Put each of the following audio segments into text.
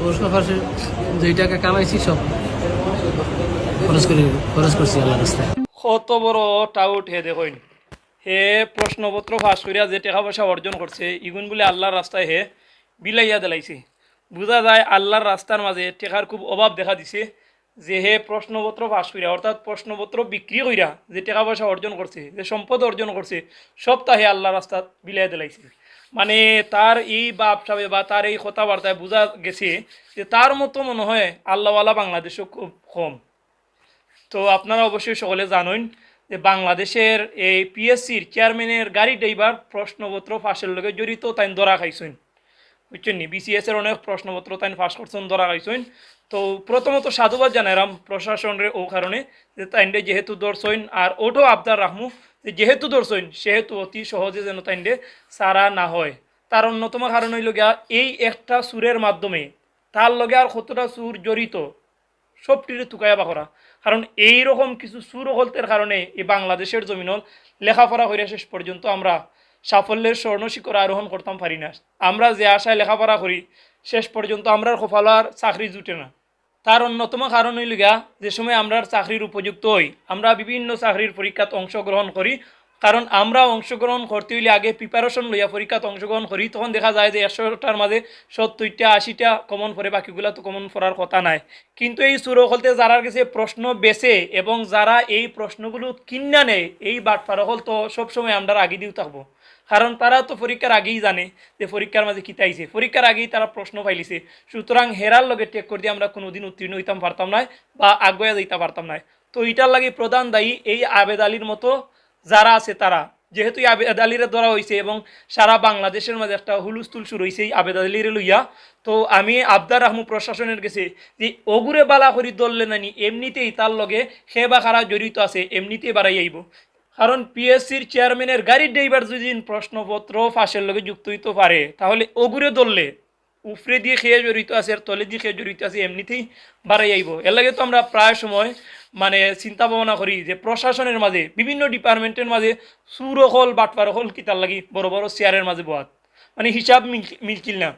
ফাঁসে দুই টাকা কামাইছি, সব খরচ করি, খরচ করছি আল্লাহ রাস্তায়। কত বড় হে প্রশ্নপত্র ফাঁস করিয়া যে টাকা পয়সা অর্জন করছে, ইগুন বলে আল্লাহর রাস্তায় হে বিলাইয়া দিলাইছে। বোঝা যায় আল্লাহর রাস্তার মাঝে টেকার খুব অভাব দেখা দিছে, যে হে প্রশ্নপত্র ফাঁস করিয়া, অর্থাৎ প্রশ্নপত্র বিক্রি কইরা যে টাকা পয়সা অর্জন করছে, যে সম্পদ অর্জন করছে, সব তা হে আল্লাহর রাস্তা বিলাইয়া দিলাইছে। মানে তার এই বাপ সাবে বা তার এই কথাবার্তায় বোঝা গেছে যে তার মতো মনে হয় আল্লাহওয়ালা বাংলাদেশও খুব কম। তো আপনারা অবশ্যই সকলে জানেন যে বাংলাদেশের এই পিএসসির চেয়ারম্যানের গাড়ি ড্রাইভার প্রশ্নপত্র ফাঁসের লগে জড়িত, তাই ধরা খাইছেন। বুঝছেন নি বিসিএস এর অনেক প্রশ্নপত্র তাই ফাঁস করছেন, ধরা খাইছেন। তো প্রথমত সাধুবাদ জানাইরাম প্রশাসনের ও কারণে যে তাইন্ডে যেহেতু দর্শন আর ওটো আবদার রাখমু যেহেতু দর্শন সেহেতু অতি সহজে যেন তাইন্ডে সারা না হয়। তার অন্যতম কারণ হইল গিয়া এই একটা সুরের মাধ্যমে তার লগে আর কতটা সুর জড়িত, সবটিরে তুকাইয়া করা। কারণ এই রকম কিছু সুরহলতের কারণে এই বাংলাদেশের জমিনল লেখাপড়া করে শেষ পর্যন্ত আমরা সাফল্যের স্বর্ণ শিখর আরোহণ করতাম পারি না। আমরা যে আশায় লেখাপড়া করি, শেষ পর্যন্ত আমরা কপালো আর চাকরি জুটে না। তার অন্যতম কারণ হইল যে সময় আমরা চাকরির উপযুক্ত হই, আমরা বিভিন্ন চাকরির পরীক্ষাত অংশগ্রহণ করি কারণ আমরা অংশগ্রহণ করতে হইলে আগে প্রিপারেশন লইয়া পরীক্ষাত অংশগ্রহণ করি। তখন দেখা যায় যে একশোটার মাঝে সত্তরটা, আশিটা কমন পড়ে, বাকিগুলা তো কমন পড়ার কথা নাই। কিন্তু এই সুরকলতে যারা কাছে প্রশ্ন বেছে এবং যারা এই প্রশ্নগুলো কিনা নেয়, এই বাটপারকল তো সবসময় আমরা আগে দিও থাকব। কারণ তারা তো পরীক্ষার আগেই জানে যে পরীক্ষার মাঝে কী তাইছে। পরীক্ষার আগেই তারা প্রশ্ন পাইলিছে সুতরাং হেরার লগে টেক করে দিয়ে আমরা কোনোদিন উত্তীর্ণ হইতাম পারতাম না বা আগুয়া যাইতে পারতাম না তো এটার লাগে প্রধান দায়ী এই আবেদ আলীর মতো যারা আছে তারা। যেহেতু আবেদ আলীরে ধরা হয়েছে এবং সারা বাংলাদেশের মাঝে একটা হুলুস্থুল শুরু হয়েছে এই আবেদ আলীরে লইয়া, তো আমি আবদার রাহমু প্রশাসনের কাছে যে অগুরে বালা করি দললে নানি, এমনিতেই তার লগে সে বা খারা জড়িত আছে, এমনিতেই বাড়াই আইব। কারণ পিএসসির চেয়ারম্যানের গাড়ির ড্রাইভার যদি প্রশ্নপত্র ফাঁসের লগে যুক্ত হইতে পারে, তাহলে অগুরে দললে উপরে দিয়ে খেয়ে জড়িত আছে, আর তলে দিয়ে খেয়ে জড়িত আছে, এমনিতেই বাড়াই আইব। এর লাগে তো আমরা প্রায় সময় মানে চিন্তা ভাবনা করি যে প্রশাসনের মাঝে, বিভিন্ন ডিপার্টমেন্টের মাঝে সুরহল বাটপারহল কিতার লাগি বড় বড় চেয়ারের মাঝে বহাত। মানে হিসাব মিল- মিলকিল না।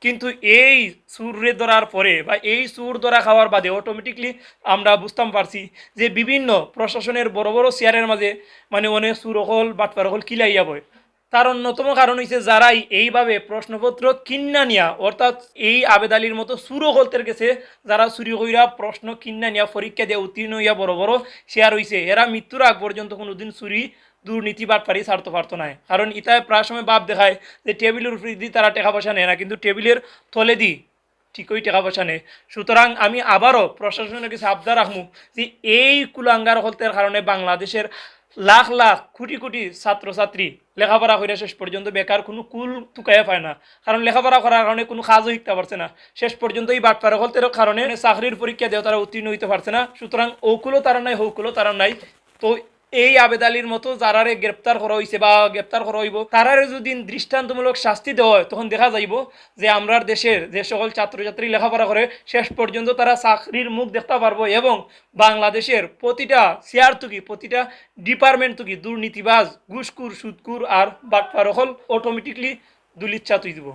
কিন্তু এই সুরে ধরার পরে বা এই সুর ধরা খাওয়ার বাদে অটোমেটিকলি আমরা বুঝতাম পারছি যে বিভিন্ন প্রশাসনের বড় বড় চেয়ারের মাঝে মানে অনেক সুর হল সুরহল বাটপারহল কিলাইয়া বয়। তার অন্যতম কারণ হচ্ছে যারাই এইভাবে প্রশ্নপত্র কিন্না নিয়া, অর্থাৎ এই আবেদ আলীর মতো সুরহলতের গেছে, যারা চুরি কইরা প্রশ্ন কিন্না নিয়া পরীক্ষা দিয়ে উত্তীর্ণ হইয়া বড় বড় শেয়ার হইছে। এরা মৃত্যুর আগ পর্যন্ত কোনোদিন চুরি, দুর্নীতি, বাটপারি ছাড়তে পারতো না। কারণ ইতায় প্রায় সময় বাপ দেখায় যে টেবিলের উপরে দিয়ে তারা টাকা পয়সা নেয় না, কিন্তু টেবিলের তলে দি ঠিকই টাকা পয়সা নেয়। সুতরাং আমি আবারও প্রশাসনের কাছে আবদার রাখব যে এই কুলাঙ্গার হলতের কারণে বাংলাদেশের লাখ লাখ কোটি কোটি ছাত্রছাত্রী লেখাপড়া করে শেষ পর্যন্ত বেকার কোনো কুল তুকাইয়া পায় না। কারণ লেখাপড়া করার কারণে কোনো কাজও শিখতে পারছে না। শেষ পর্যন্ত এই বাটপার হলতের কারণে চাকরির পরীক্ষা দেওয়া তারা উত্তীর্ণ হইতে পারছে না। সুতরাং ওকুলও তারা নাই হৌকুলও তারা নাই। তো এই আবেদ আলীর মতো যারারে গ্রেপ্তার করা হয়েছে বা গ্রেপ্তার করা হইব, তারারে যদি দৃষ্টান্তমূলক শাস্তি দেওয়া হয়, তখন দেখা যাইব যে আমরার দেশের যে সকল ছাত্রছাত্রী লেখাপড়া করে, শেষ পর্যন্ত তারা চাকরির মুখ দেখতে পারব এবং বাংলাদেশের প্রতিটা চেয়ার তুকি প্রতিটা ডিপার্টমেন্ট তুকি দুর্নীতিবাজ ঘুষকুর সুদকুর আর বাটপারকল অটোমেটিকলি দুলিচ্ছা তুই দিব।